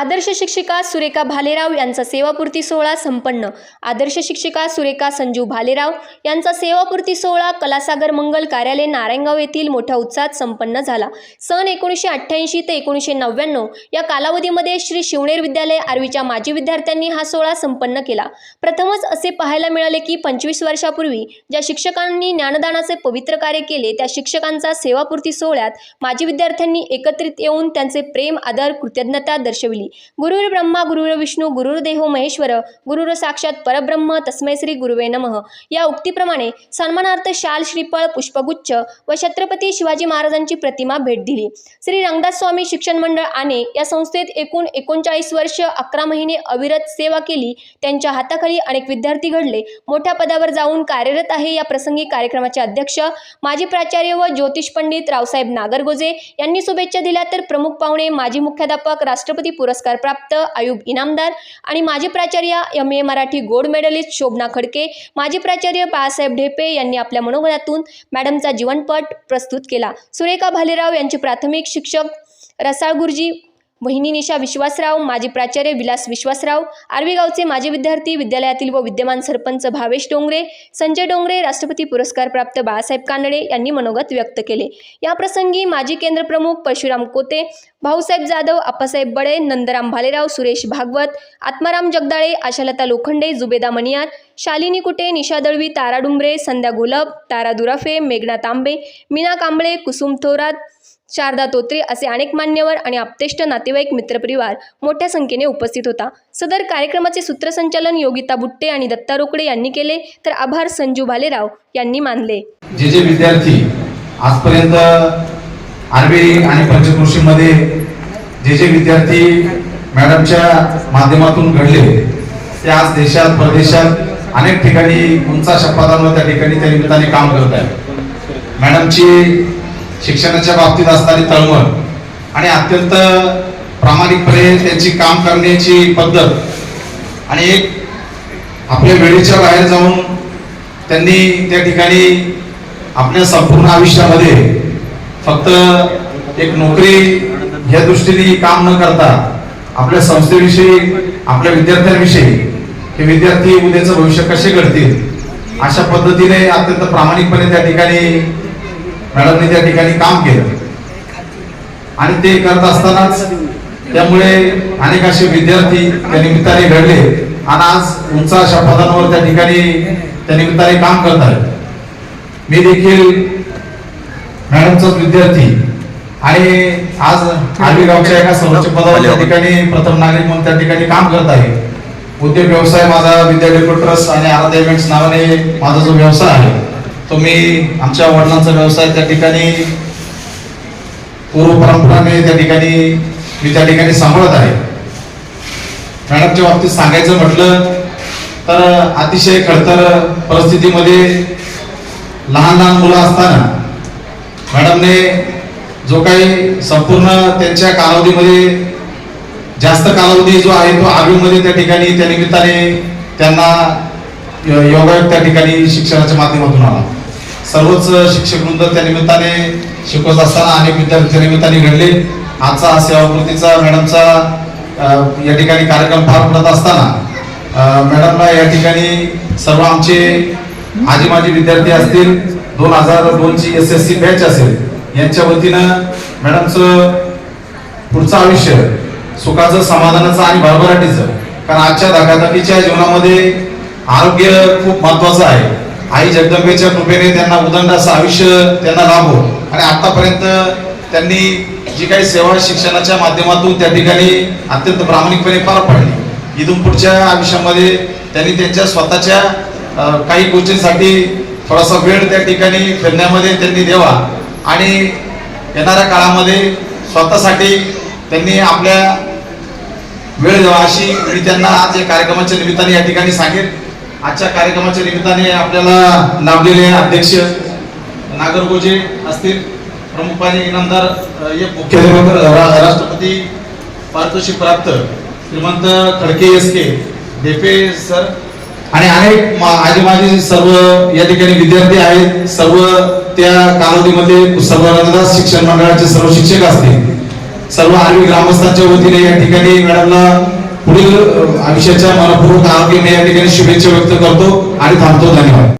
आदर्श शिक्षिका सुरेखा भालेराव यांचा सेवापूर्ती सोहळा संपन्न. आदर्श शिक्षिका सुरेखा संजू भालेराव यांचा सेवापूर्ती सोहळा कलासागर मंगल कार्यालय नारायणगाव येथील मोठ्या उत्साहात संपन्न झाला. सन एकोणीसशे अठ्ठ्याऐंशी ते एकोणीसशे नव्याण्णव या कालावधीमध्ये श्री शिवनेर विद्यालय आर्वीच्या माजी विद्यार्थ्यांनी हा सोहळा संपन्न केला. प्रथमच असे पाहायला मिळाले की पंचवीस वर्षापूर्वी ज्या शिक्षकांनी ज्ञानदानाचे पवित्र कार्य केले त्या शिक्षकांचा सेवापूर्ती सोहळ्यात माजी विद्यार्थ्यांनी एकत्रित येऊन त्यांचे प्रेम आदर कृतज्ञता दर्शविली. गुरुर् ब्रह्मा गुरुर विष्णू गुरुर्देहो महेश्वर गुरुर साक्षात परब्रह्म तस्मै श्री गुरुवे नमः. या उक्तीप्रमाणे सन्मानार्थ शाल श्रीफळ पुष्पगुच्छ व छत्रपती शिवाजी महाराजांची प्रतिमा भेट दिली. श्री रंगदास स्वामी शिक्षण मंडळ आने या संस्थेत एकूण एकोणचाळीस वर्ष अकरा महिने अविरत सेवा केली. त्यांच्या हाताखाली अनेक विद्यार्थी घडले. मोठ्या पदावर जाऊन कार्यरत आहे या प्रसंगी कार्यक्रमाचे अध्यक्ष माजी प्राचार्य व ज्योतिष पंडित रावसाहेब नागरगोजे यांनी शुभेच्छा दिल्या तर प्रमुख पाहुणे माजी मुख्याध्यापक राष्ट्रपती पुरस्कार प्राप्त आयुब इनामदार आणि माजी प्राचार्य M A Marathi gold medalist Shobhana Khadke माजी प्राचार्य बाळासाहेब ढेपे यांनी आपल्या मनोगतातून मॅडमचा जीवनपट प्रस्तुत केला. सुरेखा भालेराव यांचे प्राथमिक शिक्षक रसाळ गुरुजी वहिनी निशा विश्वासराव माजी प्राचार्य विलास विश्वासराव आर्वीगावचे माजी विद्यार्थी विद्यालयातील व विद्यमान सरपंच भावेश डोंगरे संजय डोंगरे राष्ट्रपती पुरस्कार प्राप्त बाळासाहेब कानडे यांनी मनोगत व्यक्त केले. या प्रसंगी माजी केंद्र प्रमुख परशुराम कोते भाऊसाहेब जाधव आप्पासाहेब बडे नंदराम भालेराव सुरेश भागवत आत्माराम जगदाळे आशालता लोखंडे जुबेदा मणियार शालिनी कुटे निशा दळवी तारा डुंबरे संध्या गुलब तारा दुराफे मेघना तांबे मीना कांबळे कुसुम थोरात शारदा तोत्रे असे अनेक मान्यवर आणि आप्तेष्ट नातेवाईक मित्रपरिवार मोठ्या संख्येने उपस्थित होता. सदर कार्यक्रमाचे सूत्रसंचालन योगिता बुट्टे आणि दत्ता रोकडे यांनी केले तर आभार संजू भालेराव यांनी मानले. जे जे विद्यार्थी आजपर्यंत आरबी आणि पंचकृषीमध्ये जे जे विद्यार्थी मॅडमच्या माध्यमातून घडले ते आज देशात परदेशात अनेक ठिकाणी उंचा पदांवर त्या ठिकाणी त्या निमित्ताने काम करत आहेत. मॅडमची शिक्षणाच्या बाबतीत असणारी तळमळ आणि अत्यंत प्रामाणिकपणे त्यांची काम करण्याची पद्धत आणि एक आपल्या वेळेच्या बाहेर जाऊन त्यांनी त्या ठिकाणी आपल्या संपूर्ण आयुष्यामध्ये फक्त एक नोकरी या दृष्टीने काम न करता आपल्या संस्थेविषयी आपल्या विद्यार्थ्यांविषयी हे विद्यार्थी उद्याचं भविष्य कसे घडतील अशा पद्धतीने अत्यंत प्रामाणिकपणे त्या ठिकाणी मॅडमने त्या ठिकाणी काम केलं. आणि ते करत असतानाच त्यामुळे अनेक असे विद्यार्थी त्या निमित्ताने घडले. आणि आज उंच अशा पदांवर त्या ठिकाणी त्या निमित्ताने काम करत आहेत. मी देखील मॅडमचाच विद्यार्थी. आणि आज आर्वी गावच्या एका सर्वोच्च पदावर त्या ठिकाणी प्रथम नागरिक म्हणून त्या ठिकाणी काम करत आहे. उद्योग व्यवसाय माझा विद्यापीठ ट्रस्ट आणि आराध्या इव्हेंट्स नावाने माझा जो व्यवसाय आहे तुम्ही आमच्या वडिलांचा व्यवसाय त्या ठिकाणी पूर्व परंपराने त्या ठिकाणी मी त्या ठिकाणी सांभाळत आहे. मॅडमच्या बाबतीत सांगायचं म्हटलं तर अतिशय खडतर परिस्थितीमध्ये लहान लहान मुलं असताना मॅडमने जो काही संपूर्ण त्यांच्या कालावधीमध्ये जास्त कालावधी जो आहे तो आर्मीमध्ये त्या ठिकाणी त्या निमित्ताने त्यांना योगायोग त्या ठिकाणी शिक्षणाच्या माध्यमातून आला. सर्वच शिक्षक वृंद त्या निमित्ताने शिकवत असताना अनेक विद्यार्थी निमित्ताने घडले. आजचा हा सेवाकृतीचा मॅडमचा या ठिकाणी कार्यक्रम पार पडत असताना मॅडमला या ठिकाणी सर्व आमचे आजी माझे विद्यार्थी असतील दोन हजार दोनची एस एस सी बॅच असेल यांच्या वतीनं मॅडमचं पुढचं आयुष्य सुखाचं समाधानाचं आणि भरभराटीचं कारण आजच्या धकाधकीच्या जीवनामध्ये आरोग्य खूप महत्वाचं आहे. आई जगदंबेच्या कृपेने त्यांना उदंड असं आयुष्य त्यांना लाभो आणि आतापर्यंत त्यांनी जी काही सेवा शिक्षणाच्या माध्यमातून त्या ठिकाणी अत्यंत प्रामाणिकपणे पार पाडली. इथून पुढच्या आयुष्यामध्ये त्यांनी त्यांच्या स्वतःच्या काही गोष्टींसाठी थोडासा वेळ त्या ठिकाणी फिरण्यामध्ये त्यांनी द्यावा. आणि येणाऱ्या काळामध्ये स्वतःसाठी त्यांनी आपल्या वेळ द्यावा अशी मी त्यांना आज या कार्यक्रमाच्या निमित्ताने या ठिकाणी सांगेन. आजच्या कार्यक्रमाच्या निमित्ताने आपल्याला लाभलेले अध्यक्ष नागरगोजे असतील. प्रमुखपणे इनामदार एक मुख्याध्यापक राष्ट्रपती पारितोषिक प्राप्त श्रीमंत Khadke S K Depe sir आणि अनेक मा- आजी माझे सर्व या ठिकाणी विद्यार्थी आहेत. सर्व त्या कालावधीमध्ये सर्व शिक्षण मंडळाचे सर्व शिक्षक असतील. सर्व आर्वी ग्रामस्थांच्या वतीने या ठिकाणी मॅडमला पुढील अ, आयुष्याच्या मनपूर्वक आरोग्य मी या ठिकाणी शुभेच्छा व्यक्त करतो आणि थांबतो धन्यवाद